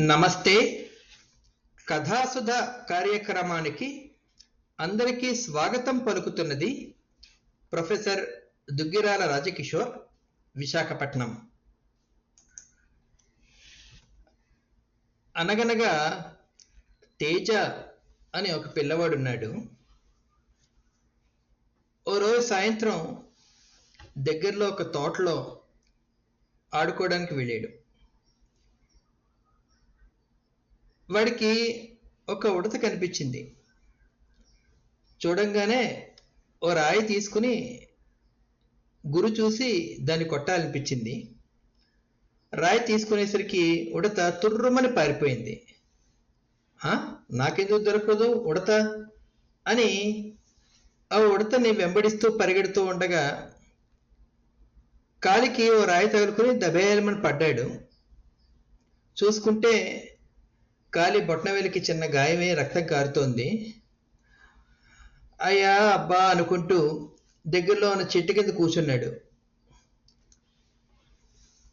నమస్తే. కథాసుధ కార్యక్రమానికి అందరికీ స్వాగతం పలుకుతున్నది ప్రొఫెసర్ దుగ్గిరాల రాజకిషోర్ విశాఖపట్నం. అనగనగా తేజ అని ఒక పిల్లవాడున్నాడు. ఓ రోజు సాయంత్రం దగ్గరలో ఒక తోటలో ఆడుకోవడానికి వెళ్ళాడు. వాడికి ఒక ఉడత కనిపించింది. చూడంగానే ఓ రాయి తీసుకుని గురు చూసి దాన్ని కొట్టాలనిపించింది. రాయి తీసుకునేసరికి ఉడత తుర్రుమని పారిపోయింది. "ఆ, నాకెందుకు దొరకదు ఉడత? అని ఆ ఉడతని వెంబడిస్తూ పరిగెడుతూ ఉండగా కాలికి ఓ రాయి తగులుకుని దబేలమని పడ్డాడు. చూసుకుంటే కాలి బొట్నవేలికి చిన్న గాయమే రక్తం కారుతోంది. అయ్యా అబ్బా అనుకుంటూ దగ్గరలో ఉన్న చెట్టు కింద కూర్చున్నాడు.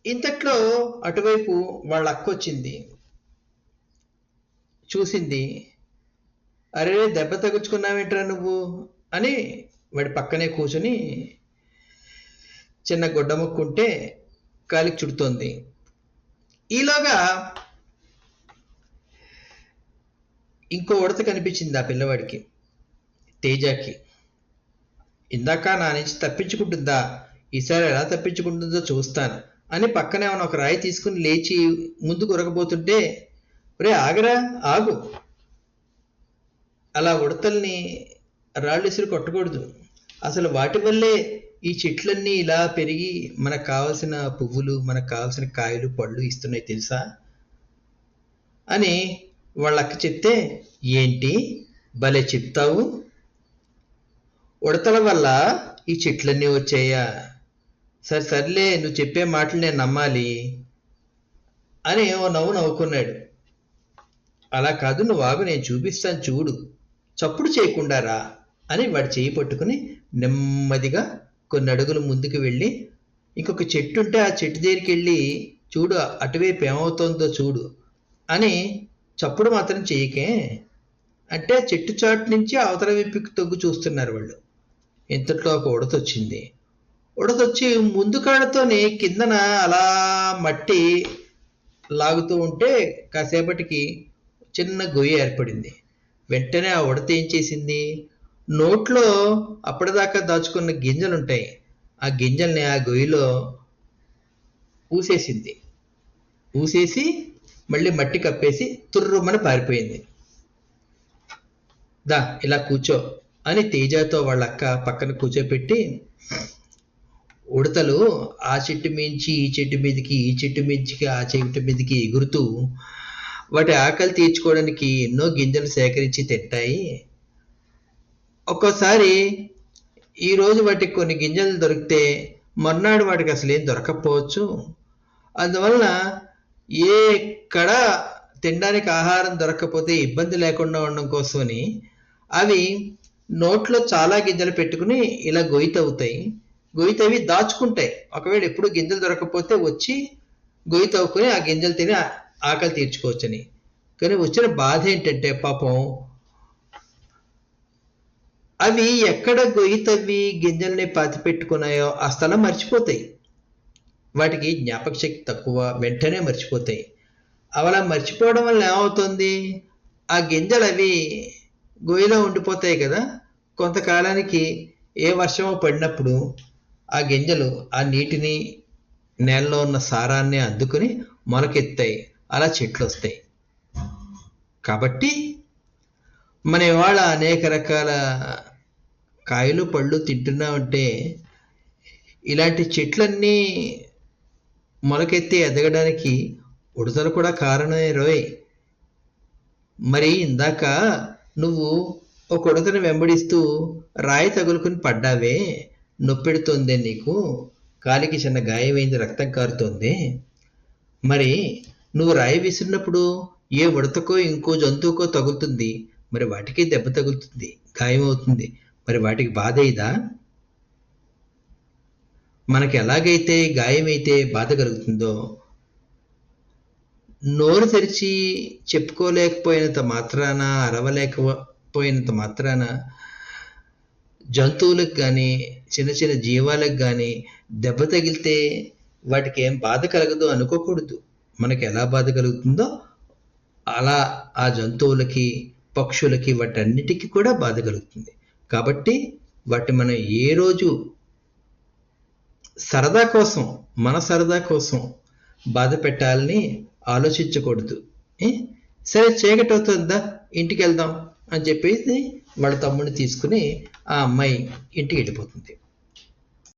ఇంతట్లో అటువైపు వాళ్ళ అక్క వచ్చింది. చూసింది అరే దెబ్బ తగ్గుచుకున్నావేంట్రా నువ్వు అని వాడి పక్కనే కూర్చుని చిన్న గుడ్డ ముక్కుంటే కాలికి చుడుతోంది. ఈలోగా ఇంకో ఉడత కనిపించింది ఆ పిల్లవాడికి తేజాకి. ఇందాక నా నుంచి తప్పించుకుంటుందా? ఈసారి ఎలా తప్పించుకుంటుందో చూస్తాను. అని పక్కనే ఉన్న ఒక రాయి తీసుకుని లేచి ముందుకు ఉరకబోతుంటే రే ఆగరా ఆగు. అలా ఉడతల్ని రాళ్ళు ఇసురు కొట్టకూడదు. అసలు వాటి వల్లే ఈ చెట్లన్నీ ఇలా పెరిగి మనకు కావలసిన పువ్వులు మనకు కావలసిన కాయలు పళ్ళు ఇస్తున్నాయి తెలుసా? అని వాళ్ళకి చెప్తే ఏంటి? భలే చెప్తావు. ఉడతల వల్ల ఈ చెట్లన్నీ వచ్చాయా? సరే సర్లే నువ్వు చెప్పే మాటలు నేను నమ్మాలి అని ఓ నవ్వు నవ్వుకున్నాడు. అలా కాదు నువ్వు ఆగు నేను చూపిస్తాను చూడు. చప్పుడు చేయకుండా రా అని వాడు చేయి పట్టుకుని నెమ్మదిగా కొన్ని అడుగులు ముందుకు వెళ్ళి ఇంకొక చెట్టు ఉంటే ఆ చెట్టు దగ్గరికి వెళ్ళి చూడు అటువైపు ఏమవుతుందో చూడు అని చప్పుడు మాత్రం చేయకే అంటే చెట్టు చాటు నుంచి అవతల వైపుకి తొగ్గు చూస్తున్నారు వాళ్ళు. ఇంతట్లో ఒక ఉడతొచ్చింది ఉడతొచ్చి ముందు కాడతోనే కిందన అలా మట్టి లాగుతూ ఉంటే కాసేపటికి చిన్న గొయ్యి ఏర్పడింది. వెంటనే ఆ ఉడత ఏం చేసింది? నోట్లో అప్పటిదాకా దాచుకున్న గింజలు ఉంటాయి ఆ గింజల్ని ఆ గొయ్యిలో ఊసేసింది. ఊసేసి మళ్ళీ మట్టి కప్పేసి తుర్రుమని పారిపోయింది. దా ఇలా కూర్చో అని తేజతో వాళ్ళ అక్క పక్కన కూర్చోపెట్టి ఉడతలు ఆ చెట్టు మించి ఈ చెట్టు మీదకి ఈ చెట్టు మించికి ఆ చెట్టు మీదకి ఎగురుతూ వాటి ఆకలి తీర్చుకోవడానికి ఎన్నో గింజలు సేకరించి తింటాయి ఒక్కోసారి ఈరోజు వాటికి కొన్ని గింజలు దొరికితే మర్నాడు వాటికి అసలు ఏం దొరకకపోవచ్చు. అందువలన ఎక్కడ తినడానికి ఆహారం దొరకకపోతే ఇబ్బంది లేకుండా ఉండడం కోసమని అవి నోట్లో చాలా గింజలు పెట్టుకుని ఇలా గొయ్యితవుతాయి గొయ్యితవి దాచుకుంటాయి. ఒకవేళ ఎప్పుడు గింజలు దొరకకపోతే వచ్చి గొయ్యి తవ్వుకొని ఆ గింజలు తిని ఆకలి తీర్చుకోవచ్చని. కానీ వచ్చిన బాధ ఏంటంటే పాపం అవి ఎక్కడ గొయ్యి తవ్వి గింజల్ని పాతి పెట్టుకున్నాయో ఆ స్థలం మర్చిపోతాయి. వాటికి జ్ఞాపక శక్తి తక్కువ వెంటనే మర్చిపోతాయి. అలా మర్చిపోవడం వల్ల ఏమవుతుంది? ఆ గింజలు అవి గొయ్యిలో ఉండిపోతాయి కదా? కొంతకాలానికి ఏ వర్షం పడినప్పుడు ఆ గింజలు ఆ నీటిని నేలలో ఉన్న సారాన్ని అందుకుని మొలకెత్తాయి. అలా చెట్లు వస్తాయి. కాబట్టి మన ఇవాళ అనేక రకాల కాయలు పళ్ళు తింటున్నామంటే ఇలాంటి చెట్లన్నీ మొలకెత్తి ఎదగడానికి ఉడతలు కూడా కారణమే రోయ్. మరి ఇందాక నువ్వు ఒక ఉడతను వెంబడిస్తూ రాయి తగులుకుని పడ్డావే. నొప్పెడుతోందే నీకు. కాలికి చిన్న గాయమైంది రక్తం కారుతోంది. మరి నువ్వు రాయి విసిరినప్పుడు ఏ ఉడతకో ఇంకో జంతువుకో తగులుతుంది. మరి వాటికి దెబ్బ తగులుతుంది గాయమవుతుంది. మరి వాటికి బాధ ఇదా? మనకి ఎలాగైతే గాయమైతే బాధ కలుగుతుందో నోరు తెరిచి చెప్పుకోలేకపోయినంత మాత్రాన అరవలేకపోయినంత మాత్రాన జంతువులకు కానీ చిన్న చిన్న జీవాలకు కానీ దెబ్బ తగిలితే వాటికి ఏం బాధ కలగదు అనుకోకూడదు. మనకి ఎలా బాధ కలుగుతుందో అలా ఆ జంతువులకి పక్షులకి వాటన్నిటికీ కూడా బాధ కలుగుతుంది. కాబట్టి వాటి మనం ఏ రోజు సరదా కోసం మన సరదా కోసం బాధ పెట్టాలని ఆలోచించకూడదు. సరే చీకటి అవుతుందా? ఇంటికి వెళ్దాం అని చెప్పేసి వాళ్ళ తమ్ముడిని తీసుకుని ఆ అమ్మాయి ఇంటికి వెళ్ళిపోతుంది.